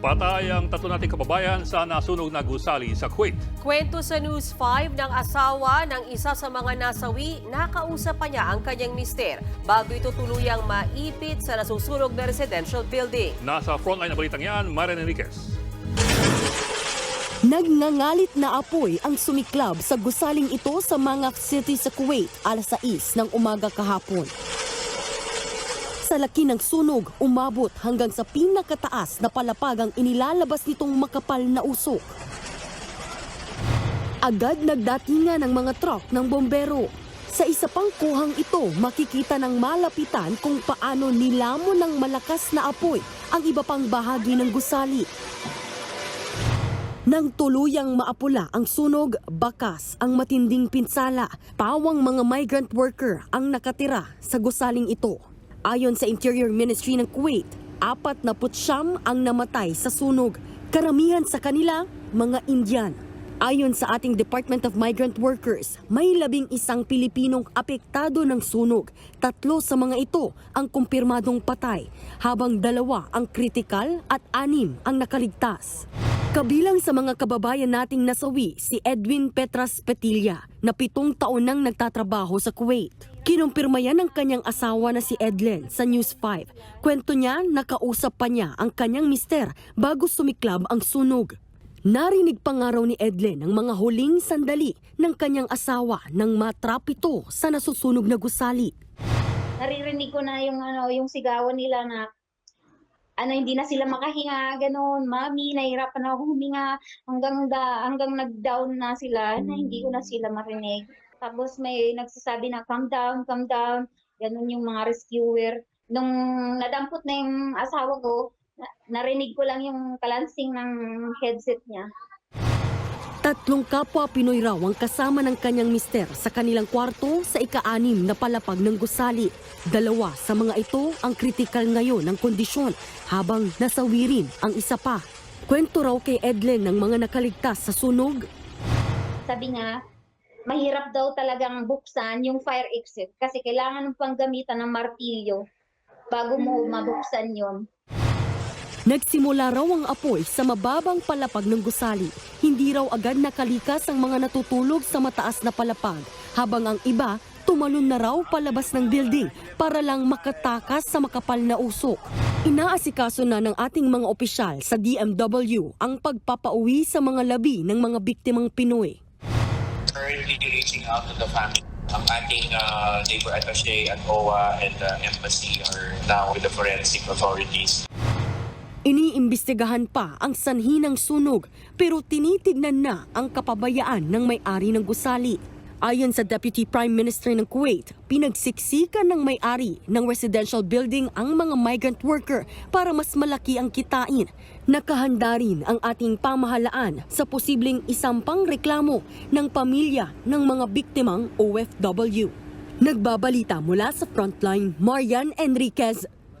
Patay ang tatlo nating kababayan sa nasunog na gusali sa Kuwait. Kwento sa News 5 ng asawa ng isa sa mga nasawi, nakausap pa niya ang kanyang mister bago ito tuluyang maipit sa nasusunog na residential building. Nasa frontline na balitang yan, Marian Enriquez. Nagngangalit na apoy ang sumiklab sa gusaling ito sa Mangak City sa Kuwait alas 6 ng umaga kahapon. Sa laki ng sunog, umabot hanggang sa pinakataas na palapag ang inilalabas nitong makapal na usok. Agad nagdatingan ng mga truck ng bombero. Sa isa pang kuhang ito, makikita ng malapitan kung paano nilamon ng malakas na apoy ang iba pang bahagi ng gusali. Nang tuluyang maapula ang sunog, bakas ang matinding pinsala. Pawang mga migrant worker ang nakatira sa gusaling ito. Ayon sa Interior Ministry ng Kuwait, apat na putsyam ang namatay sa sunog. Karamihan sa kanila, mga Indian. Ayon sa ating Department of Migrant Workers, may labing isang Pilipinong apektado ng sunog. Tatlo sa mga ito ang kumpirmadong patay, habang dalawa ang kritikal at anim ang nakaligtas. Kabilang sa mga kababayan nating nasawi si Edwin Petras Petilla na pitong taon nang nagtatrabaho sa Kuwait. Kinumpirma yan ng kanyang asawa na si Edlen sa News 5. Kwento niya, nakausap pa niya ang kanyang mister bago sumiklab ang sunog. Narinig pa nga raw ni Edlen ang mga huling sandali ng kanyang asawa nang matrap ito sa nasusunog na gusali. naririnig ko na yung ano, yung sigawan nila na ano hindi na sila makahinga ganun. Mami nahirapan na ako huminga. Hanggang da, hanggang nag-down na sila na hindi ko na sila marinig. Tapos may nagsasabi na calm down calm down. Ganun yung mga rescuer. Nung nadampot na yung asawa ko na- narinig ko lang yung kalansing ng headset niya Tatlong kapwa Pinoy raw ang kasama ng kanyang mister sa kanilang kwarto sa ika-anim na palapag ng gusali. Dalawa sa mga ito ang kritikal ngayon ng kondisyon habang nasawi rin ang isa pa. Kwento raw kay Edlen ng mga nakaligtas sa sunog. sabi niya, mahirap daw talagang buksan yung fire exit kasi kailangan mo pang gamitan ng martilyo bago mo mabuksan yon. Nagsimula raw ang apoy sa mababang palapag ng gusali. Hindi raw agad nakalikas ang mga natutulog sa mataas na palapag habang ang iba tumalon na raw palabas ng building para lang makatakas sa makapal na usok. Inaasikaso na ng ating mga opisyal sa DMW ang pagpapauwi sa mga labi ng mga biktimang Pinoy. currently reaching out to the family. Ang ating uh, labor attaché at OWA and uh, embassy are now with the forensic authorities. Iniimbestigahan pa ang sanhi ng sunog pero tinitignan na ang kapabayaan ng may-ari ng gusali. Ayon sa Deputy Prime Minister ng Kuwait, pinagsiksikan ng may-ari ng residential building ang mga migrant worker para mas malaki ang kitain. Nakahanda rin ang ating pamahalaan sa posibleng isampang reklamo ng pamilya ng mga biktimang OFW. Nagbabalita mula sa Frontline, Marian Enriquez,